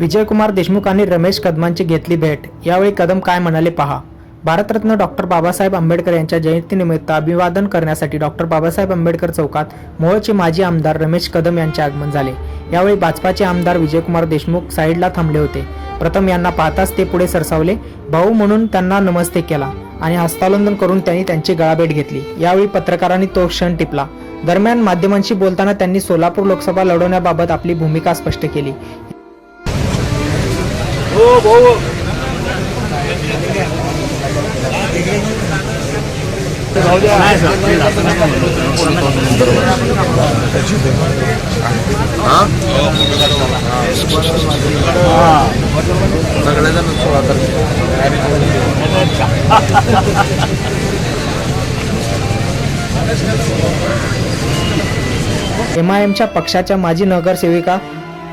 विजयकुमार देशमुख आणि रमेश कदमांची घेतली भेट. यावेळी कदम काय म्हणाले पहा. भारतरत्न डॉक्टर बाबासाहेब आंबेडकर यांच्या जयंतीनिमित्त अभिवादन करण्यासाठी डॉक्टर बाबासाहेब आंबेडकर चौकात मोहोळचे माजी आमदार रमेश कदम यांचे आगमन झाले. यावेळी भाजपाचे आमदार विजयकुमार देशमुख साईडला थांबले होते. प्रथम यांना पाहताच ते पुढे सरसावले. भाऊ म्हणून त्यांना नमस्ते केला आणि हस्तालोंदन करून त्यांनी त्यांची गळाभेट घेतली. यावेळी पत्रकारांनी तो क्षण टिपला. दरम्यान माध्यमांशी बोलताना त्यांनी सोलापूर लोकसभा लढवण्याबाबत आपली भूमिका स्पष्ट केली. सगळेजण सोळा एम आय एमच्या पक्षाच्या माजी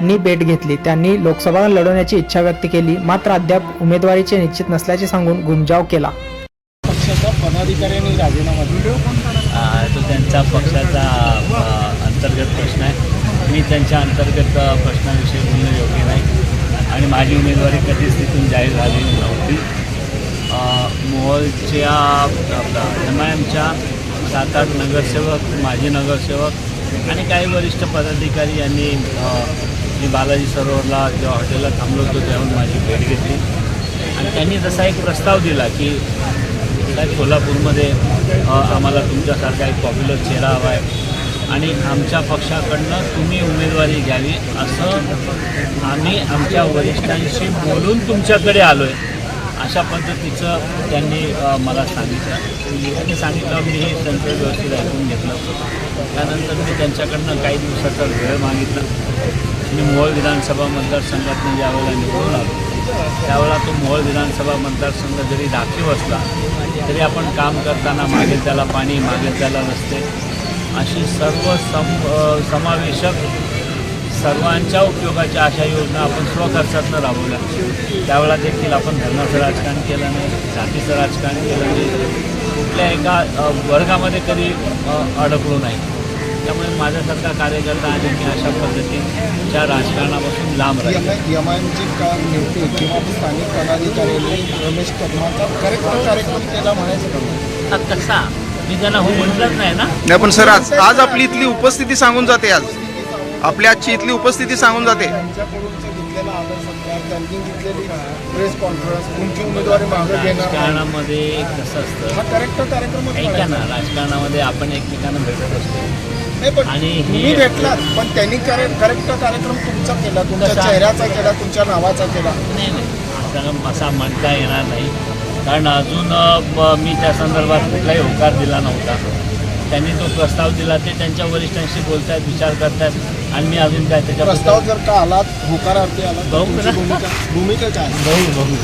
नगरसेविकांनी भेट घेतली. त्यांनी लोकसभा लढवण्याची इच्छा व्यक्त केली. मात्र अद्याप उमेदवारीचे निश्चित नसल्याचे सांगून घुमजाव केला. पदाधिकाऱ्यांनी राजीनामा तो त्यांचा पक्षाचा अंतर्गत प्रश्न आहे. मी त्यांच्या अंतर्गत प्रश्नाविषयी बोलणं योग्य नाही. आणि माझी उमेदवारी कधीच तिथून जाहीर झालेली नव्हती. अ, मोहोळच्या एम आय एमच्या सात आठ नगरसेवक माजी नगरसेवक आणि काही वरिष्ठ पदाधिकारी यांनी मी बालाजी सरोवरला जेव्हा हॉटेलला थांबलो होतो तेव्हा माझी भेट घेतली. आणि त्यांनी जसा एक प्रस्ताव दिला की काय कोल्हापूरमध्ये आम्हाला तुमच्यासारखा एक पॉप्युलर चेहरा हवा आहे. आणि आमच्या पक्षाकडनं तुम्ही उमेदवारी घ्यावी असं आम्ही आमच्या वरिष्ठांशी बोलून तुमच्याकडे आलो आहे अशा पद्धतीचं त्यांनी मला सांगितलं. त्यांनी सांगितलं मी हे त्यांचं व्यवस्थित ऐकून घेतलं. त्यानंतर मी त्यांच्याकडनं काही दिवसाचा वेळ मागितला. मी मोहोळ विधानसभा मतदारसंघातून ज्यावेळेला निवडून आलो त्यावेळेला तो मोहोळ विधानसभा मतदारसंघ जरी राखीव असला तरी आपण काम करताना मागेल त्याला पाणी मागेल त्याला रस्ते अशी सर्व सम समावेशक सर्वांच्या उपयोगाच्या अशा योजना आपण स्वखर्चातनं राबवल्या. त्यावेळेला देखील आपण धर्माचं राजकारण केलं नाही जातीचं राजकारण केलं नाही. कुठल्या एका वर्गामध्ये कधी अडकलो नाही. त्यामुळे माझ्यासारखा कार्यकर्ता आणि मी अशा पद्धतीच्या राजकारणापासून लांब राहील. एम आय एमची का नेते किंवा स्थानिक पदाधिकाऱ्यांनी रमेश कदमाचा करेक्ट कार्यक्रम केला म्हणायचं का? कसा? मी त्यांना हो म्हटलंच नाही ना? नाही पण सर आज आज आपली इथली उपस्थिती सांगून जाते आज. आपली आजची इथली उपस्थिती सांगून जाते. राजकारणामध्ये कसं असतं? हा राजकारणामध्ये आपण एकमेकांना भेटत असतो. आणि हे- तुम्ही भेटलात. पण त्यांनी करेक्ट कार्यक्रम तुमचा केला तुमच्या? चेहऱ्याचा केला तुमच्या नावाचा केला. नाही नाही. असं म्हणता येणार नाही. कारण अजून मी त्या संदर्भात कुठलाही होकार दिला नव्हता. त्यांनी तो प्रस्ताव दिला ते त्यांच्या वरिष्ठांशी बोलतायत विचार करतायत. आणि मी अजून काय प्रस्ताव त्याच्याबद्दल जर का आलात होकारार्थी ना. भूमिका भूमिका काय बघू बघू.